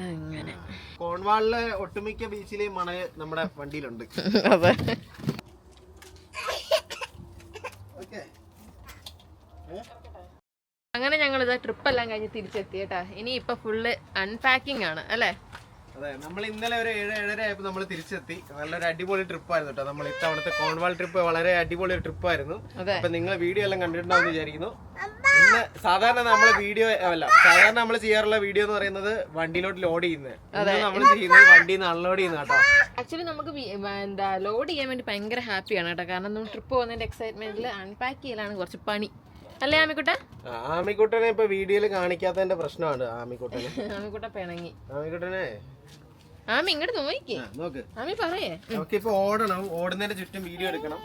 അങ്ങനെ. കോൺവാളിലെ ഒട്ടുമിക്ക ബീച്ചിലെയും മണൽ നമ്മുടെ വണ്ടിയിലുണ്ട്. അതെ. ഓക്കെ. അങ്ങനെ ഞങ്ങൾ ഇതാ ട്രിപ്പ് എല്ലാം കഴിഞ്ഞ് തിരിച്ചെത്തി കേട്ടാ. ഇനി ഇപ്പൊ ഫുള്ള് അൺപാക്കിംഗ് ആണ് അല്ലേ? അതെ നമ്മൾ ഇന്നലെ ഒരു ഏഴ് ഏഴര ആയപ്പോൾ നമ്മൾ തിരിച്ചെത്തി. നല്ലൊരു അടിപൊളി ട്രിപ്പ് ആയിരുന്നു കേട്ടോ. നമ്മൾ ഇത്തവണത്തെ കോൺവാൾ ട്രിപ്പ് വളരെ അടിപൊളി ഒരു ട്രിപ്പ് ആയിരുന്നു അപ്പൊ നിങ്ങൾ വീഡിയോ എല്ലാം കണ്ടിട്ടുണ്ടാവും വിചാരിക്കുന്നു. ഇന്ന് സാധാരണ നമ്മൾ വീഡിയോ അല്ല സാധാരണ നമ്മൾ ചെയ്യാറുള്ള വീഡിയോ എന്ന് പറയുന്നത് വണ്ടിയിലോട്ട് ലോഡ് ചെയ്യുന്നത്. നമ്മൾ ചെയ്യുന്നത് വണ്ടിയിൽ നിന്ന് അൺലോഡ് ചെയ്യുന്ന കേട്ടോ. ആക്ച്വലി നമുക്ക് എന്താ ലോഡ് ചെയ്യാൻ വേണ്ടി ഭയങ്കര ഹാപ്പിയാണ് കേട്ടോ. കാരണം നമ്മൾ ട്രിപ്പ് പോകുന്നതിന്റെ എക്സൈറ്റ്മെന്റിൽ അൺപാക്ക് ചെയ്യലാണ് കുറച്ച് പണി. അല്ലേ ആമിക്കുട്ട ആമിക്കുട്ടനെ ഇപ്പൊ വീഡിയോയിൽ കാണിക്കാത്തതിന്റെ പ്രശ്നമാണ് ആമിക്കുട്ടനെ. ആമിക്കുട്ട പിണങ്ങി ആമിക്കുട്ടനെ. ആമി ഇങ്ങോട്ട് നോക്കി നോക്ക്. ആമി പറയേ. നമുക്ക് ഇപ്പൊ ഓടണം. ഓടുന്നതിന്റെ ചുറ്റും വീഡിയോ എടുക്കണം.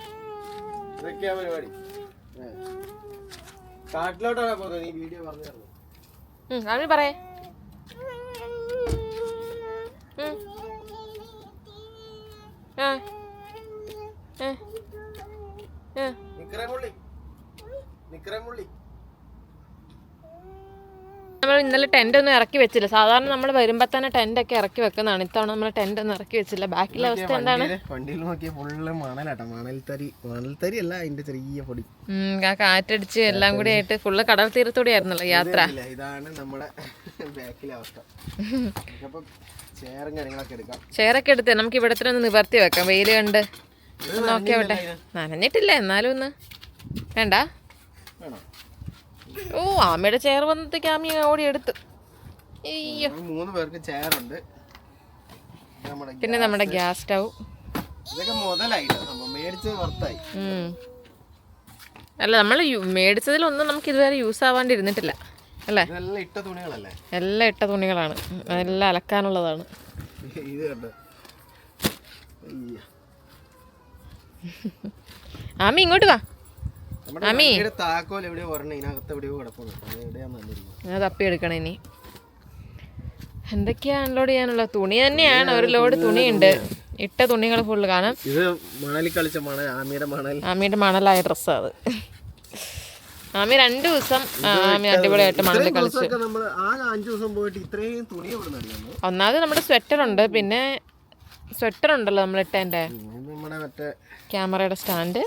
ഇതൊക്കെയാ പരിപാടി. കാട്ടിലോട്ടാണ് പോകുന്നത് നീ വീഡിയോ പറഞ്ഞു ആമി പറയേ. ആ ആ. ഏ. ഏ. നിക്കറമുള്ളി നിക്കറമുള്ളി നമ്മൾ ഇന്നലെ ടെന്റ് ഒന്നും ഇറക്കി വെച്ചില്ല. സാധാരണ നമ്മൾ വരുമ്പോ തന്നെ ടെന്റ് ഒക്കെ ഇറക്കി വെക്കുന്നതാണ്. ഇത്തവണ നമ്മൾ ടെന്റ് ഒന്നും ഇറക്കി വെച്ചില്ല. ബാക്കിലെ അവസ്ഥ എന്താണ്? വണ്ടിയിൽ നോക്കിയ ഫുള്ള് മണലാട്ടോ. മണൽത്തരി മണൽത്തരി അല്ല അതിന്റെ ചെറിയ പൊടി. ആ കാറ്റടിച്ച് എല്ലാം കൂടി ആയിട്ട് ഫുള്ള് കടൽ തീരത്തൂടെ ആയിരുന്നല്ലോ യാത്ര. ഇതാണ് നമ്മുടെ ബാക്കിലെ അവസ്ഥ. ചെയറൊക്കെ എടുത്ത് നമുക്ക് ഇവിടെ തന്നെ ഒന്ന് നിവർത്തി വെക്കാം. വെയിൽ കണ്ട് നോക്കിയാവട്ടെ നനഞ്ഞിട്ടില്ല എന്നാലും ഒന്ന്. വേണ്ട. വേണോ? ഓ ആമയുടെ ചെയർ വന്നത്തേക്ക് ആമി ഓടി എടുത്ത്. അയ്യോ. മൂന്ന് പേർക്ക് ചെയർ ഉണ്ട്. പിന്നെ നമ്മുടെ ഗ്യാസ്. സ്റ്റൗ. ഇതൊക്കെ മുതലായില്ല മേടിച്ചത് വർത്തായി അല്ല നമ്മൾ മേടിച്ചതിലൊന്നും നമുക്ക് ഇതുവരെ യൂസ് ആവാണ്ടിരുന്നിട്ടില്ല. അല്ലേ? ഇതെല്ലാം ഇട്ട തുണികളല്ലേ? എല്ലാം ഇട്ട തുണികളാണ്. എല്ലാം അലക്കാനുള്ളതാണ്. ഇത് കണ്ടോ? അയ്യ. ആമി ഇങ്ങോട്ട് വാ. നമ്മുടെ വണ്ടിയുടെ താക്കോൽ എവിടെയോ പറഞ്ഞ ഇതിനകത്ത് എവിടെയോ കിടപ്പുണ്ട്. അത് എവിടെയാന്ന് തന്നിരിക്കുന്നത് ഞാൻ തപ്പിയെടുക്കണം ഇനി. എന്തൊക്കെയാ അൺലോഡ് ചെയ്യാനുള്ള തുണി തന്നെയാണ്. ഒരു ലോഡ് തുണിയുണ്ട്. ഇട്ട തുണികൾ ഫുള്ള് കാണാം. ഇത് മണലിൽ കളിച്ച മണൽ ആമിയുടെ മണൽ. ആമിയുടെ മണലായ ഡ്രസ്സ് അത്. ആമി രണ്ടു ദിവസം ആമി അടിപൊളിയായിട്ട് മണലിൽ കളിച്ചു. ഒന്നാമത് നമ്മുടെ സ്വെറ്റർ ഉണ്ട്. പിന്നെ സ്വെറ്റർ ഉണ്ടല്ലോ നമ്മൾ മറ്റേ ക്യാമറയുടെ സ്റ്റാൻഡ്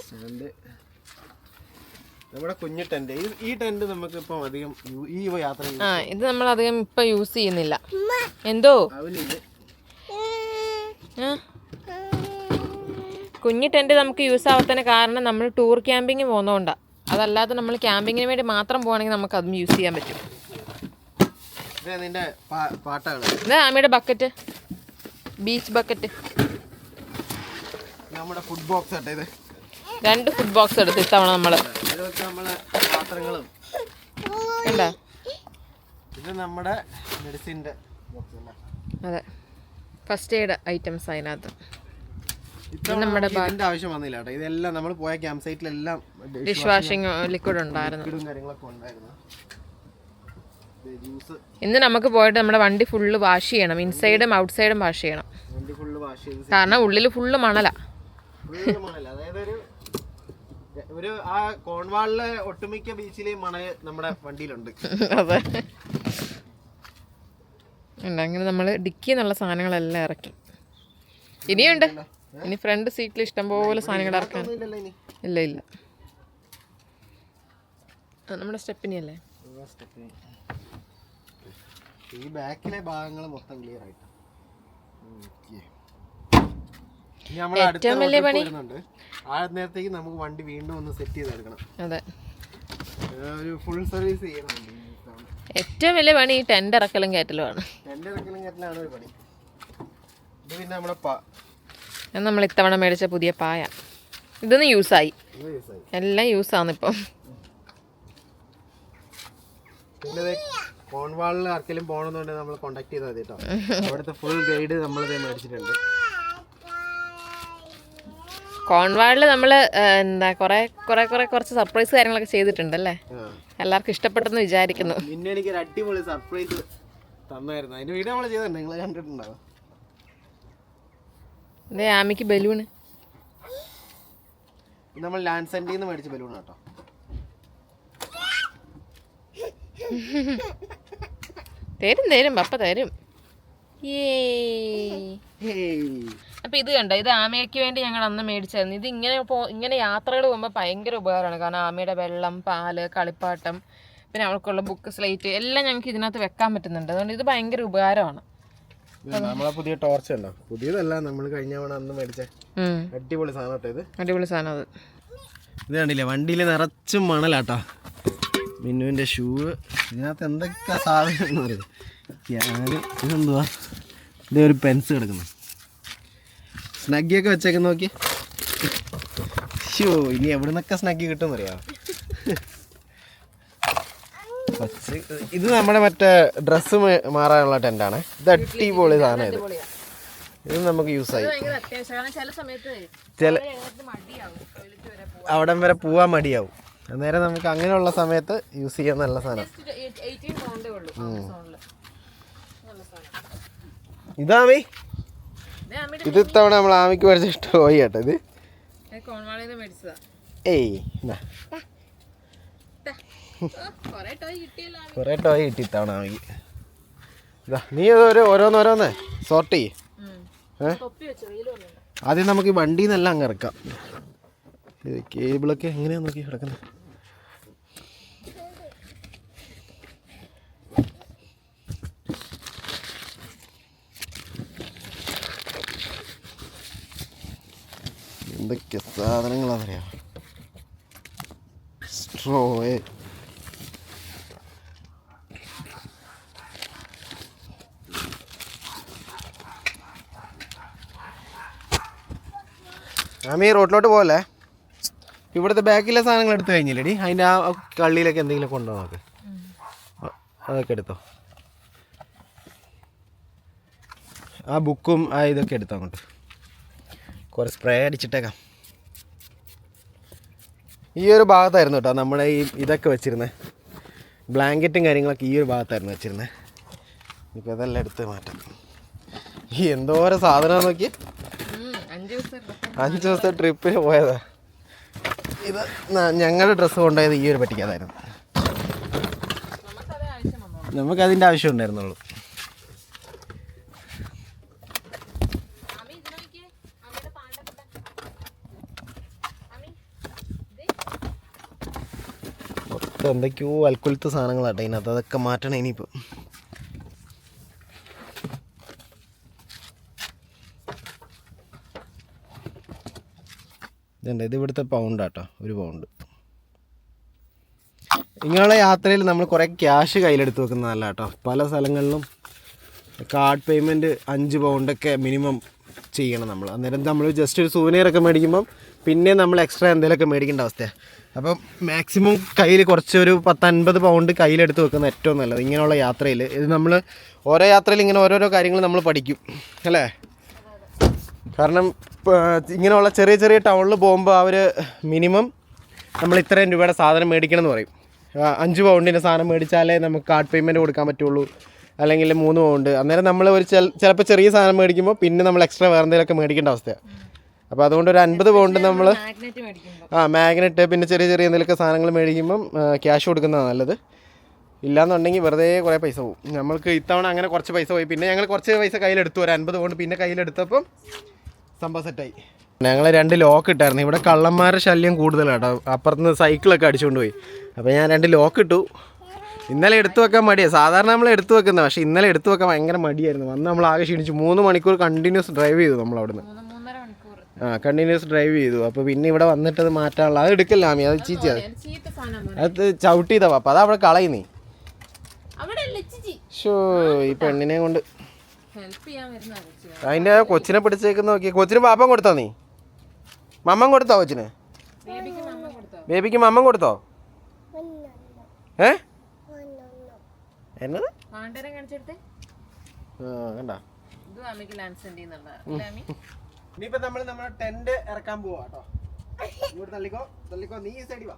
നമ്മുടെ കുഞ്ഞു ടെന്റ് ഈ ടെന്റ് നമുക്ക് ഇപ്പം അധികം ഈ യാത്ര ആ ഇത് നമ്മൾ അധികം ഇപ്പൊ യൂസ് ചെയ്യുന്നില്ല. എന്തോ? കുഞ്ഞു ടെന്റ് നമുക്ക് യൂസ് ആവാത്തതിന് കാരണം നമ്മൾ ടൂർ ക്യാമ്പിങ് പോകുന്നതുകൊണ്ടാണ് അതല്ലാതെ നമ്മൾ ക്യാമ്പിങ്ങിന് വേണ്ടി മാത്രം പോകണമെങ്കിൽ നമുക്ക് അതും യൂസ് ചെയ്യാൻ പറ്റും. ഇതാ ആമിയുടെ ബക്കറ്റ് ബീച്ച് ബക്കറ്റ് നമ്മുടെ ഫുഡ് ബോക്സ് ആട്ടെ ഇത്. രണ്ട് ഫുഡ് ബോക്സ് എടുത്ത് ഇത്തവണ നമ്മൾ നമ്മളെ പാത്രങ്ങളും. കണ്ടാ? ഇത് നമ്മുടെ മെഡിസിന്റെ അതെ. ഫസ്റ്റ് എയ്ഡ് ഐറ്റംസ് അതിനകത്ത്. ഇത്തവണ നമുക്ക് ഇതിന്റെ ആവശ്യം വന്നില്ല കേട്ടോ. ഇതെല്ലാം നമ്മൾ പോയ ക്യാമ്പ് സൈറ്റിലെല്ലാം ഡിഷ് വാഷിംഗ് ലിക്വിഡ് ഉണ്ടായിരുന്നു. ഇന്ന് നമുക്ക് പോയിട്ട് നമ്മുടെ വണ്ടി ഫുള്ള് വാഷ് ചെയ്യണം. ഇൻസൈഡും ഔട്ട്സൈഡും വാഷ് ചെയ്യണം. കാരണം ഉള്ളിൽ ഫുള്ള് മണലാ. ഒരു ആ കോൺവാളിലെ ഒട്ടുമിക്ക ബീച്ചിലെയും മണൽ നമ്മുടെ വണ്ടിയിലുണ്ട്. അതെ. ഉണ്ട് അങ്ങനെ നമ്മൾ ഡിക്കി എന്നുള്ള സാധനങ്ങളെല്ലാം ഇറക്കി. ഇനിയുണ്ട്. ഇനി ഫ്രണ്ട് സീറ്റിൽ ഇഷ്ടംപോലെ സാധനങ്ങൾ ഇറക്കാൻ. ഇല്ല ഇല്ല. നമ്മുടെ സ്റ്റെപ്പിനി. അല്ലേ ഈ ബാക്കിലെ ഭാഗങ്ങൾ മൊത്തം ക്ലിയർ ആയിട്ട്. Okay. നമ്മൾ ഏറ്റവും വലിയ പണി- ആ നേരത്തേക്ക് നമുക്ക് വണ്ടി വീണ്ടും ഒന്ന് സെറ്റ് ചെയ്തെടുക്കണം. അതെ. ഒരു ഫുൾ സർവീസ് ചെയ്യണം. ഏറ്റവും വലിയ പണി ഈ ടെന്റ് ഇറക്കലും കയറ്റലുമാണ് ആണ്. ഇറക്കലും കയറ്റലാണ് ഒരു പണി. ഇത് പിന്നെ നമ്മുടെ പ- നമ്മൾ ഇത്തവണ മേടിച്ച പുതിയ പായ. ഇതൊന്ന് യൂസായി. എല്ലാം യൂസാണ് ഇപ്പം പിന്നെ കോൺവാളിൽ ആർക്കെങ്കിലും പോകണമെന്നുണ്ടെങ്കിൽ നമ്മൾ കോൺടാക്ട് ചെയ്താൽ മതി കേട്ടോ. അവിടുത്തെ ഫുൾ ഗൈഡ് നമ്മളിത് മേടിച്ചിട്ടുണ്ട്. കോൺവാളിൽ നമ്മൾ എന്താ കുറേ കുറേ കുറേ കുറച്ച് സർപ്രൈസ് കാര്യങ്ങളൊക്കെ ചെയ്തിട്ടുണ്ട് അല്ലേ എല്ലാവർക്കും ഇഷ്ടപ്പെട്ടെന്ന് വിചാരിക്കുന്നു. പിന്നെ എനിക്ക് ഒരു അടിപൊളി സർപ്രൈസ് തന്നായിരുന്നു. അതിന്റെ വീഡിയോ നമ്മൾ ചെയ്തിട്ടുണ്ട് നിങ്ങൾ കണ്ടിട്ടുണ്ടാവും ഇതേ ആമിക്ക് ബലൂണ്. നമ്മൾ ലാൻഡ് സെന്റിൽ നിന്ന് മേടിച്ച ബലൂൺ കേട്ടോ തരും തരും പപ്പ തരും. ഏ ഹേയ്. അപ്പൊ ഇത് കണ്ട? ഇത് ആമയ്ക്ക് വേണ്ടി ഞങ്ങൾ അന്ന് മേടിച്ചായിരുന്നു. ഇത് ഇങ്ങനെ പോ ഇങ്ങനെ യാത്രകൾ പോകുമ്പോൾ ഭയങ്കര ഉപകാരമാണ്. കാരണം ആമയുടെ വെള്ളം പാൽ കളിപ്പാട്ടം പിന്നെ അവൾക്കുള്ള ബുക്ക് സ്ലേറ്റ് എല്ലാം ഞങ്ങൾക്ക് ഇതിനകത്ത് വെക്കാൻ പറ്റുന്നുണ്ട്. അതുകൊണ്ട് ഇത് ഭയങ്കര ഉപകാരമാണ്. നമ്മളെ പുതിയ ടോർച്ച് ഉണ്ടോ പുതിയതല്ല നമ്മൾ കഴിഞ്ഞ തവണ അന്ന് മേടിച്ച അടിപൊളി സാധനം ഇത്. അടിപൊളി സാധനം അത്. ഇത് കണ്ടില്ലേ? വണ്ടിയിൽ നിറച്ചും മണലാട്ടോ. മിന്നുവിന്റെ ഷൂ ഇതിനകത്ത് എന്തൊക്കെ സാധനം എന്ന് പറയുന്നത് ഞാൻ ഇതെന്തുവാ? ഇതേ ഒരു പെൻസ് കിടക്കുന്നു സ്നഗ്ഗിയൊക്കെ വെച്ചേക്ക് നോക്കി. ഷോ ഇനി എവിടെ നിന്നൊക്കെ സ്നഗ്ഗി കിട്ടും അറിയാം ഇത് നമ്മുടെ മറ്റേ ഡ്രസ്സ് മാറാനുള്ള ടെന്റാണ് ഇത് അടിപൊളി സാധനം ഇത്. ഇത് നമുക്ക് യൂസ് ആയി. ചില അവിടം വരെ പോവാൻ. മടിയാവും. അന്നേരം നമുക്ക് അങ്ങനെയുള്ള സമയത്ത് യൂസ് ചെയ്യാൻ നല്ല സാധനം. ഇതാമി ഇത് ഇത്തവണ നമ്മൾ ആമിക്ക് മേടിച്ച ഇഷ്ടമായി കേട്ടോ ഇത്. ഏയ് കൊറേ ടോയ് കിട്ടി ഇത്തവണ ആമിക്ക് ഇതാ നീ ഒരു ഓരോന്നോരോന്ന് സോർട്ട് ചെയ്യ്. ആദ്യം നമുക്ക് ഈ വണ്ടിയിൽ നിന്നെല്ലാം അങ്ങ് ഇറക്കാം. കേബിളൊക്കെ എങ്ങനെയാ നോക്കി കിടക്കുന്നത് എന്തൊക്കെ സാധനങ്ങളാണെന്നറിയാം സ്ട്രോയെ. ആമി റോട്ടിലോട്ട് പോകല്ലേ ഇവിടുത്തെ ബാക്കിലെ സാധനങ്ങൾ എടുത്തു കഴിഞ്ഞില്ലേടി. അതിന്റെ ആ കള്ളിയിലൊക്കെ എന്തെങ്കിലും കൊണ്ടോ നമുക്ക്? അതൊക്കെ എടുത്തോ. ആ ബുക്കും ആ ഇതൊക്കെ എടുത്തോ അങ്ങോട്ട്. കുറേ സ്പ്രേ അടിച്ചിട്ടേക്കാം. ഈ ഒരു ഭാഗത്തായിരുന്നു കേട്ടോ നമ്മുടെ ഈ ഇതൊക്കെ വെച്ചിരുന്നത് ബ്ലാങ്കറ്റും കാര്യങ്ങളൊക്കെ ഈ ഒരു ഭാഗത്തായിരുന്നു വെച്ചിരുന്നത് ഇപ്പോൾ ഇതെല്ലാം എടുത്ത് മാറ്റാം. ഈ എന്തോരം സാധനം നോക്കി. അഞ്ച് ദിവസം അഞ്ച് ദിവസത്തെ ട്രിപ്പിന് പോയതാ. ഇത് ഞങ്ങളുടെ ഡ്രസ്സ് കൊണ്ടുപോയത് ഈ ഒരു പറ്റിക്കാതായിരുന്നു നമുക്കതിന്റെ നമുക്ക് അതിന്റെ ആവശ്യം ഉണ്ടായിരുന്നുള്ളൂ ആമി ഇത് നോക്കിയേ അമ്മയുടെ പാണ്ടൊക്കെ ആമി ഇത് മൊത്തം എന്തൊക്കെയോ അൽക്കുലത്ത് സാധനങ്ങളാട്ടെ ഇതിനകത്ത്. അതൊക്കെ മാറ്റണം ഇനിയിപ്പോൾ ഇതുണ്ട്. ഇത് ഇവിടുത്തെ പൗണ്ടാട്ടോ. ഒരു പൗണ്ട്. ഇങ്ങനെയുള്ള യാത്രയിൽ നമ്മൾ കുറേ ക്യാഷ് കയ്യിലെടുത്ത് വെക്കുന്നതല്ല കേട്ടോ പല സ്ഥലങ്ങളിലും കാർഡ് പേയ്മെന്റ് അഞ്ച് പൗണ്ടൊക്കെ മിനിമം ചെയ്യണം നമ്മൾ. അന്നേരം നമ്മൾ ജസ്റ്റ് ഒരു സൂവനീറൊക്കെ മേടിക്കുമ്പം പിന്നെ നമ്മൾ എക്സ്ട്രാ എന്തെങ്കിലുമൊക്കെ മേടിക്കേണ്ട അവസ്ഥയാണ് അപ്പം മാക്സിമം കയ്യിൽ കുറച്ചൊരു പത്തൻപത് പൗണ്ട് കയ്യിലെടുത്ത് വെക്കുന്ന ഏറ്റവും നല്ലത് ഇങ്ങനെയുള്ള യാത്രയിൽ. ഇത് നമ്മൾ ഓരോ യാത്രയിൽ ഇങ്ങനെ ഓരോരോ കാര്യങ്ങൾ നമ്മൾ പഠിക്കും അല്ലേ? കാരണം ഇങ്ങനെയുള്ള ചെറിയ ചെറിയ ടൗണിൽ പോകുമ്പോൾ അവർ മിനിമം നമ്മൾ ഇത്രയും രൂപയുടെ സാധനം മേടിക്കണം എന്ന് പറയും അഞ്ച് പൗണ്ടിന്റെ സാധനം മേടിച്ചാലേ നമുക്ക് കാർഡ് പേയ്മെന്റ് കൊടുക്കാൻ പറ്റുള്ളൂ. അല്ലെങ്കിൽ മൂന്ന് പൗണ്ട് അന്നേരം നമ്മൾ ഒരു ചിലപ്പോൾ ചെറിയ സാധനം മേടിക്കുമ്പോൾ പിന്നെ നമ്മൾ എക്സ്ട്രാ വേറെ എന്തെങ്കിലുമൊക്കെ മേടിക്കേണ്ട അവസ്ഥയാണ് അപ്പോൾ അതുകൊണ്ട് ഒരു അൻപത് പൗണ്ട് നമ്മൾ ആ മാഗ്നറ്റ് പിന്നെ ചെറിയ ചെറിയ എന്തെങ്കിലുമൊക്കെ സാധനങ്ങൾ മേടിക്കുമ്പം ക്യാഷ് കൊടുക്കുന്നതാണ് നല്ലത്. ഇല്ലാന്നുണ്ടെങ്കിൽ വെറുതെ കുറേ പൈസ പോകും നമ്മൾക്ക് ഇത്തവണ അങ്ങനെ കുറച്ച് പൈസ പോയി. പിന്നെ ഞങ്ങൾ കുറച്ച് പൈസ കയ്യിലെടുത്തു. ഒരു അൻപത് പൗണ്ട് പിന്നെ കയ്യിലെടുത്തപ്പം സംഭവം സെറ്റായി ഞങ്ങൾ രണ്ട് ലോക്ക് ഇട്ടായിരുന്നു. ഇവിടെ കള്ളന്മാരുടെ ശല്യം കൂടുതലാട്ടോ. അപ്പുറത്ത് സൈക്കിളൊക്കെ അടിച്ചുകൊണ്ട് പോയി. അപ്പോൾ ഞാൻ രണ്ട് ലോക്ക് ഇട്ടു. ഇന്നലെ എടുത്തു വെക്കാൻ മടിയാണ് സാധാരണ നമ്മൾ എടുത്തു വെക്കുന്നത് പക്ഷേ ഇന്നലെ എടുത്തു വെക്കാൻ ഭയങ്കര മടിയായിരുന്നു. വന്ന് നമ്മൾ ആകെ ക്ഷീണിച്ചു. മൂന്ന് മണിക്കൂർ കണ്ടിന്യൂസ് ഡ്രൈവ് ചെയ്തു നമ്മൾ അവിടുന്ന് ആ കണ്ടിന്യൂസ് ഡ്രൈവ് ചെയ്തു. അപ്പോൾ പിന്നെ ഇവിടെ വന്നിട്ട് അത് മാറ്റാനുള്ള അത് എടുക്കല്ല ആമി അത് ചീച്ച അത് ചീത്ത സാധനം മോനെ. അത് ചവിട്ടി തവാ അപ്പൊ അത് അവിടെ കളയുന്നേ ഷോ ഈ പെണ്ണിനെ കൊണ്ട്. അതിന്റെ അതിന്റെ കൊച്ചിനെ പിടിച്ചേക്കുന്ന നോക്കി കൊച്ചിന് പാപ്പം കൊടുത്തോ നീ? മമ്മൻ കൊടുത്തോ കൊച്ചിന്? ബേബിക്ക് മമ്മം കൊടുത്തോ? ബേബിക്ക് മമ്മൻ കൊടുത്തോ? ഏ? എന്നത്? ആ കണ്ടാ. ഇത് അമ്മയ്ക്ക് ഇനിയിപ്പോ നമ്മൾ നമ്മുടെ ടെന്റ് ഇറക്കാൻ പോവാ കേട്ടോ. ഇങ്ങോട്ട് തള്ളിക്കോ തള്ളിക്കോ. നീ ഈ സൈഡിൽ വാ.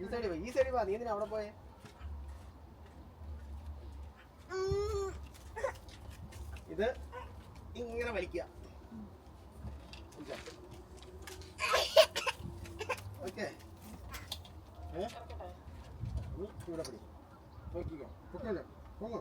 ഈ സൈഡിൽ വാ. ഈ സൈഡിൽ വാ. നീ എന്തിനാ അവിടെ പോയെ? ഇത് ഇങ്ങനെ വലിക്കുക. ഓക്കെ. ഏ? ഇവിടെ പിടി. നോക്കിക്കോ. പൊക്കല്ലേ പോങ്ങോ.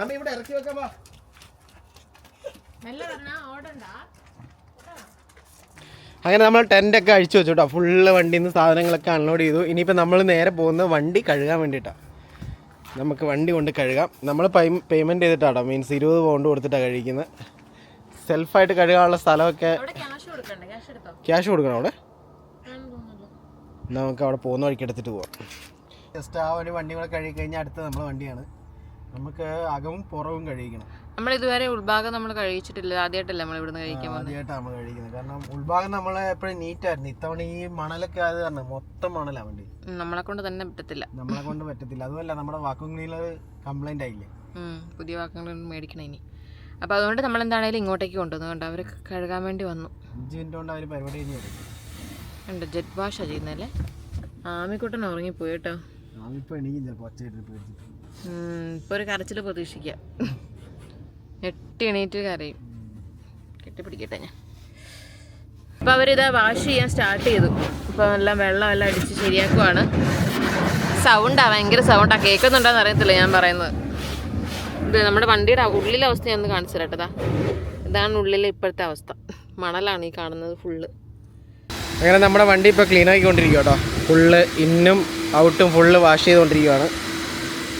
ആമി ഇവിടെ ഇറക്കി വെക്കാം വാ. അങ്ങനെ നമ്മൾ ടെന്റ് ഒക്കെ അഴിച്ചു വെച്ചു കേട്ടോ ഫുള്ള് വണ്ടിയിൽ നിന്ന് സാധനങ്ങളൊക്കെ അൺലോഡ് ചെയ്തു. ഇനിയിപ്പോൾ നമ്മൾ നേരെ പോകുന്നത് വണ്ടി കഴുകാൻ വേണ്ടിയിട്ടാണ് നമുക്ക് വണ്ടി കൊണ്ട് കഴുകാം. നമ്മൾ പേയ്മെന്റ് ചെയ്തിട്ടാട്ടോ. മീൻസ് ഇരുപത് പൗണ്ട് കൊടുത്തിട്ടാണ് കഴിക്കുന്നത് സെൽഫായിട്ട് കഴുകാനുള്ള സ്ഥലമൊക്കെ ക്യാഷ് കൊടുക്കണം അവിടെ? നമുക്ക് അവിടെ പോകുന്ന വഴിക്ക് എടുത്തിട്ട് പോവാം. ജസ്റ്റ് ആ ഒരു വണ്ടി കൂടെ കഴുകി കഴിഞ്ഞാൽ അടുത്ത നമ്മളെ വണ്ടിയാണ്. നമുക്ക് അകവും പുറവും കഴിക്കണം നമ്മൾ ഇതുവരെ ഉൾഭാഗം നമ്മൾ കഴിച്ചിട്ടില്ല ആദ്യമായിട്ടല്ല നമ്മൾ ഇവിടുന്ന് കഴിക്കാൻ ആദ്യമായിട്ടാണ് നമ്മൾ കഴിക്കുന്നത്. കാരണം ഉൾഭാഗം നമ്മൾ എപ്പോഴും നീറ്റായിരുന്നു ഇത്തവണ ഈ മണലൊക്കെ ആയത് കാരണം മൊത്തം മണലാണ് വണ്ടി. നമ്മളെ കൊണ്ട് തന്നെ പറ്റത്തില്ല. നമ്മളെ കൊണ്ട് പറ്റത്തില്ല. അതുമല്ല നമ്മുടെ വാക്കും ക്ലീനർ കംപ്ലൈന്റ് ആയില്ലേ? പുതിയ വാക്കുകൾ മേടിക്കണം ഇനി. അപ്പോൾ അതുകൊണ്ട് നമ്മൾ എന്താണേലും ഇങ്ങോട്ടേക്ക് കൊണ്ടുവന്നുകൊണ്ട് അവർ കഴുകാൻ വേണ്ടി വന്നു. ഉണ്ട് ജെറ്റ് വാഷ ചെയ്യുന്നല്ലേ ആമിക്കുട്ടൻ ഉറങ്ങിപ്പോയി കേട്ടോ. ഇപ്പോൾ ഒരു കരച്ചിൽ പ്രതീക്ഷിക്കാം. എട്ട് എണീറ്റ് കരയും. കെട്ടിപ്പിടിക്കട്ടെ ഞാൻ. അപ്പോൾ അവരിതാ വാഷ് ചെയ്യാൻ സ്റ്റാർട്ട് ചെയ്തു. ഇപ്പോൾ എല്ലാം വെള്ളം എല്ലാം അടിച്ച് ശരിയാക്കുവാണ്. സൗണ്ടാ ഭയങ്കര സൗണ്ടാ. കേൾക്കുന്നുണ്ടോന്ന് അറിയത്തില്ല ഞാൻ പറയുന്നത്. ഇത് നമ്മുടെ വണ്ടിയുടെ ഉള്ളിലെ അവസ്ഥ ഞാൻ ഒന്ന് കാണിച്ചു തരട്ടതാ ഇതാണ് ഉള്ളിലെ ഇപ്പോഴത്തെ അവസ്ഥ. മണലാണ് ഈ കാണുന്നത് ഫുള്ള് അങ്ങനെ നമ്മുടെ വണ്ടി ഇപ്പോൾ ക്ലീൻ ആക്കിക്കൊണ്ടിരിക്കുക കേട്ടോ. ഫുള്ള് ഇന്നും ഔട്ടും ഫുള്ള് വാഷ് ചെയ്തുകൊണ്ടിരിക്കുകയാണ്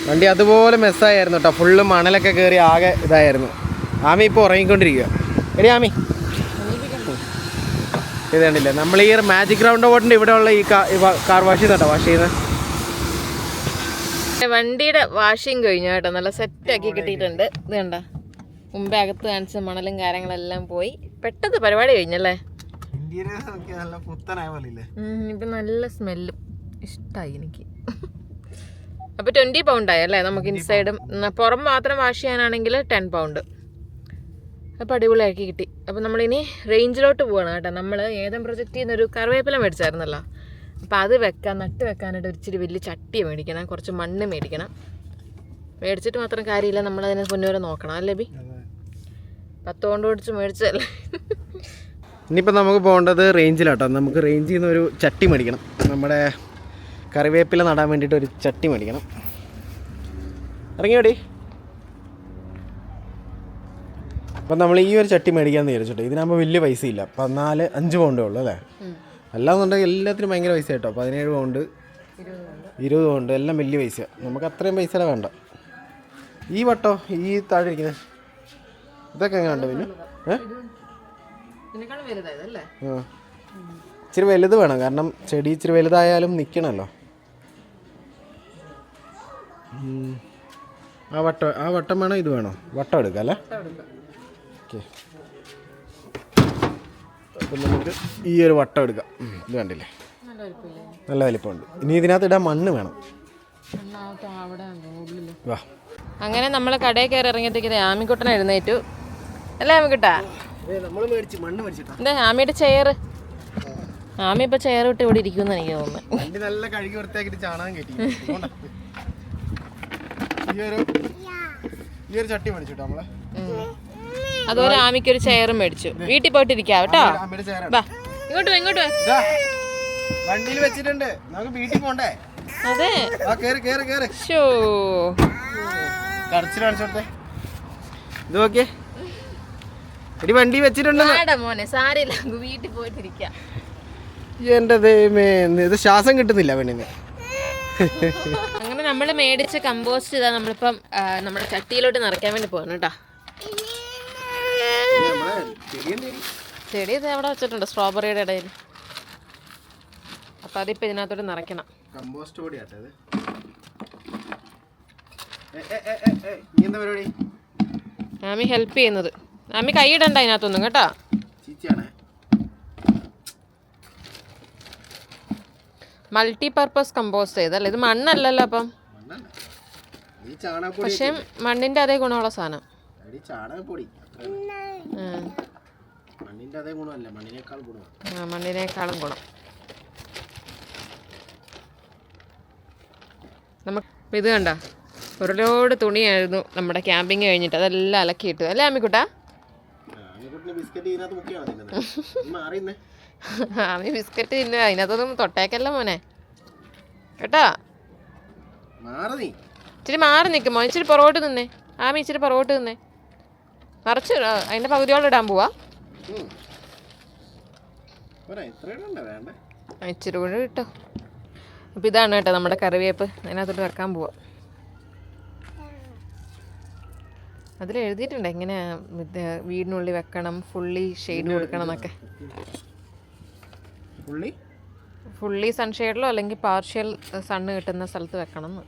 വണ്ടി അതുപോലെ മെസ്സായിരുന്നു കേട്ടോ. ഫുള്ള് മണലൊക്കെ കയറി ആകെ ഇതായിരുന്നു. ആമി ഇപ്പോൾ ഉറങ്ങിക്കൊണ്ടിരിക്കുക എടി ആമി. ഇത് കണ്ടില്ലേ? നമ്മൾ ഈ മാജിക് റൗണ്ട് ബോട്ടിന്റെ ഇവിടെയുള്ള ഈ കാർ വാഷ് ചെയ്യുന്നുണ്ടോ വാഷ് ചെയ്യുന്നത്? വണ്ടിയുടെ വാഷിങ് കഴിഞ്ഞു കേട്ടോ. നല്ല സെറ്റാക്കി കിട്ടിയിട്ടുണ്ട്. ഇത് കണ്ട. മുമ്പേ അകത്ത് കാണിച്ച മണലും കാര്യങ്ങളെല്ലാം പോയി. പെട്ടെന്ന് പരിപാടി കഴിഞ്ഞല്ലേ? ഇപ്പൊ നല്ല സ്മെല്ലും ഇഷ്ടായി എനിക്ക്. അപ്പൊ ട്വന്റി പൗണ്ട് ആയി അല്ലേ? നമുക്ക് ഇൻസൈഡും പുറം മാത്രം വാഷ് ചെയ്യാനാണെങ്കിൽ ടെൻ പൗണ്ട് അപ്പോൾ അടിപൊളിയാക്കി കിട്ടി. അപ്പോൾ നമ്മളിനി റേഞ്ചിലോട്ട് പോവാണ് കേട്ടോ. നമ്മൾ ഏതം പ്രൊജക്റ്റിൽ നിന്നൊരു കറിവേപ്പില മേടിച്ചായിരുന്നല്ലോ. അപ്പോൾ അത് വെക്കാൻ നട്ട് വെക്കാനായിട്ട് ഒരിച്ചിരി വലിയ ചട്ടി മേടിക്കണം. കുറച്ച് മണ്ണ് മേടിക്കണം. മേടിച്ചിട്ട് മാത്രം കാര്യമില്ല. നമ്മളതിനെ പൊന്നുവരെ നോക്കണം. അല്ലേ ബി? പത്ത് കൊണ്ട് ഓടിച്ച് മേടിച്ചതല്ലേ? ഇനിയിപ്പോൾ നമുക്ക് പോകേണ്ടത് റേഞ്ചിലാട്ടോ. നമുക്ക് റേഞ്ചിൽ നിന്ന് ഒരു ചട്ടി മേടിക്കണം. നമ്മുടെ കറിവേപ്പില നടാൻ വേണ്ടിയിട്ട് ഒരു ചട്ടി മേടിക്കണം. ഇറങ്ങിയോടി? അപ്പം നമ്മൾ ഈ ഒരു ചട്ടി മേടിക്കാമെന്ന് വിചാരിച്ചിട്ട് ഇതിനാകുമ്പോൾ വലിയ പൈസ ഇല്ല പതിനാല് അഞ്ച് പൗണ്ടേ ഉള്ളൂ അല്ലേ? അല്ലാന്നുണ്ടെങ്കിൽ എല്ലാത്തിനും ഭയങ്കര പൈസ കേട്ടോ പതിനേഴ് പൗണ്ട് ഇരുപത് പൗണ്ട് എല്ലാം വലിയ പൈസ. നമുക്ക് അത്രയും പൈസ വേണ്ട. ഈ വട്ടോ ഈ താഴെ ഇരിക്കുന്നത് ഇതൊക്കെ എങ്ങനെ ഉണ്ട് പിന്നെ ഏ. ഇച്ചിരി വലുത് വേണം. കാരണം ചെടി ഇച്ചിരി വലുതായാലും നിൽക്കണമല്ലോ. ആ വട്ടം ആ വട്ടം വേണോ? ഇത് വേണോ? വട്ടം എടുക്കാം അല്ലേ? ഓക്കെ. അപ്പം നമുക്ക് ഈ ഒരു വട്ടം എടുക്കാം. ഇത് കണ്ടില്ലേ? നല്ല വലിപ്പമുണ്ട്. ഇനി ഇതിനകത്ത് ഇടാൻ മണ്ണ് വേണം. വാ. അങ്ങനെ നമ്മൾ കടയിൽ കയറി ഇറങ്ങിയത്തേക്ക് ആമിക്കുട്ടൻ എഴുന്നേറ്റു. അല്ലേ ആമിക്കുട്ടാ? നമ്മൾ മേടിച്ച് മണ്ണ് മേടിച്ചിട്ടാ. എന്താ ആമിയുടെ ചെയർ ആമി ഇപ്പൊ ചെയർ വിട്ട് ഇവിടെ ഇരിക്കുമെന്ന് എനിക്ക് തോന്നുന്നു. നല്ല കഴുകി വൃത്തിയാക്കിയിട്ട് ചാണകം കൊണ്ടാ. ഈ ഒരു ഈ ഒരു ചട്ടി മേടിച്ചിട്ടോ നമ്മളെ? അതുപോലെ ആമിക്ക് ഒരു ചെയറും മേടിച്ചു. വീട്ടിൽ പോയിട്ടിരിക്കാം കേട്ടോ? വാ ഇങ്ങോട്ട് വാ ഇങ്ങോട്ട് വാ. വണ്ടിയിൽ വെച്ചിട്ടുണ്ട്. നമുക്ക് വീട്ടിൽ പോണ്ടേ? അതെ. ആ കേറി കേറി കേറ്. ഷോ കടച്ചിൽ കാണിച്ചോട്ടെ ഇത് നോക്കിയേ. എടി വണ്ടി വെച്ചിട്ടുണ്ട്. മോനെ സാരില്ല വീട്ടിൽ പോയിട്ടിരിക്കാം. എന്റെ ദൈവമേ ഇത് ശ്വാസം കിട്ടുന്നില്ല പെണ്ണിന്. അങ്ങനെ നമ്മൾ മേടിച്ച കമ്പോസ്റ്റ് ഇതാ നമ്മളിപ്പം നമ്മുടെ ചട്ടിയിലോട്ട് നിറയ്ക്കാൻ വേണ്ടി പോകണം കേട്ടോ. ചെടി ഇത് എവിടെ വെച്ചിട്ടുണ്ട് സ്ട്രോബെറിയുടെ ഇടയിൽ. അപ്പൊ അതിപ്പോൾ ഇതിനകത്തോട്ട് നിറയ്ക്കണം. കമ്പോസ്റ്റ് പൊടി പരിപാടി? ആമി ഹെൽപ്പ് ചെയ്യുന്നത്. ആമി കൈയിടണ്ട അതിനകത്തൊന്നും കേട്ടോ. മൾട്ടി പർപ്പസ് കമ്പോസ്റ്റ് ചെയ്തല്ലേ? ഇത് മണ്ണല്ലല്ലോ അപ്പം. പക്ഷെ മണ്ണിന്റെ അതേ ഗുണമുള്ള സാധനം. ചാണകപ്പൊടി. മണ്ണിന്റെ അതേ ഗുണമല്ല മണ്ണിനേക്കാൾ ഗുണമാണ്. ആ, മണ്ണിനേക്കാളും ഗുണം. നമുക്ക് ഇത് കണ്ട ഒരു ലോഡ് തുണിയായിരുന്നു നമ്മുടെ ക്യാമ്പിങ് കഴിഞ്ഞിട്ട് അതെല്ലാം അലക്കിയിട്ട്. അല്ലേ അമ്മിക്കുട്ടാ? അമ്മി ബിസ്ക്കറ്റ് ആമി തിന്നു അതിനകത്തൊന്നും തൊട്ടേക്കല്ല മോനെ. കേട്ടാ? ഇച്ചിരി മാറി നിൽക്കും മോൻ ഇച്ചിരി പുറകോട്ട് നിന്നേ ആമി ഇച്ചിരി പുറകോട്ട് നിന്നേ നിറച്ച് അതിന്റെ അതിന്റെ പകുതിയോളം ഇടാൻ പോവാ. ഇച്ചിരി കൂടെ കിട്ടോ. അപ്പം ഇതാണ് കേട്ടോ നമ്മുടെ കറിവേപ്പ്. അതിനകത്തോട്ട് വെക്കാൻ പോവാം. അതിൽ എഴുതിയിട്ടുണ്ട് എങ്ങനെ വീടിനുള്ളിൽ വെക്കണം ഫുള്ളി ഷെയ്ഡ് കൊടുക്കണം എന്നൊക്കെ. ഫുള്ളി? സൺഷെയ്ഡിലോ അല്ലെങ്കിൽ പാർഷ്യൽ സണ്ണ് കിട്ടുന്ന സ്ഥലത്ത് വെക്കണം എന്ന്.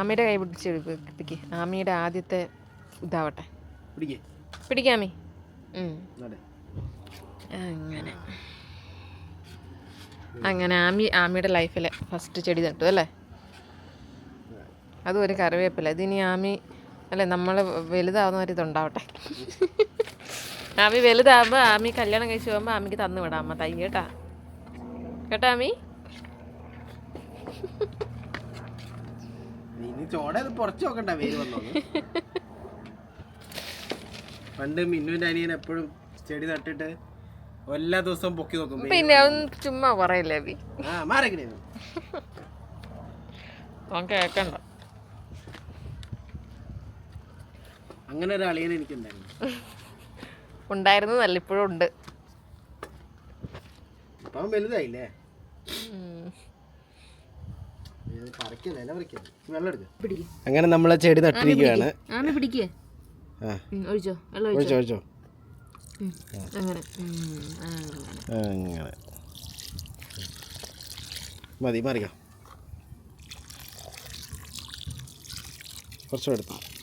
ആമിയുടെ കൈ പിടിച്ച് പിടിക്ക്. ആമിയുടെ ആദ്യത്തെ ഇതാവട്ടെ. പിടിക്കേ. പിടിക്കാമി അങ്ങനെ. അങ്ങനെ ആമി ആമിയുടെ ലൈഫിലെ ഫസ്റ്റ് ചെടി നട്ടു അല്ലേ? അതും ഒരു കറിവേപ്പില. ഇതിനി ആമി അല്ലേ നമ്മൾ വലുതാവുന്ന ഒരു ഇതുണ്ടാവട്ടെ. ആമി വലുതാവുമ്പോൾ ആമി കല്യാണം കഴിച്ച് പോകുമ്പോൾ ആമിക്ക് തന്നു വിടാം. അമ്മ തൈ കേട്ടാ? കേട്ടാ ആമി? ഇനി ചോട പുറച്ച് നോക്കണ്ട വേര് വന്നു പണ്ട് മിന്നുവിന്റെ അനിയൻ എപ്പോഴും ചെടി നട്ടിട്ട് എല്ലാ ദിവസവും പൊക്കി നോക്കും പിന്നെ അവൻ ചുമ്മാ പറയില്ലേ അബി ആ മാറിക്കണേ അവൻ കേക്കണ്ട. അങ്ങനെ ഒരു അളിയൻ എനിക്കുണ്ടായിരുന്നു. ഉണ്ടായിരുന്നു നല്ല ഇപ്പോഴും ഉണ്ട്. ഇപ്പം അവൻ വലുതായില്ലേ ഉം. പറിക്കല്ലേ ഇല പറിക്കല്ലേ വെള്ളം എടുക്ക പിടിക്ക് അങ്ങനെ നമ്മളെ ചെടി നട്ടിരിക്കുകയാണ് ആമി പിടിക്കേ. ആ. ഒഴിച്ചോ? വെള്ളം ഒഴിച്ചോ. അങ്ങനെ. അങ്ങനെ. മതി മാറിക്കാം. കുറച്ചും എടുത്തു.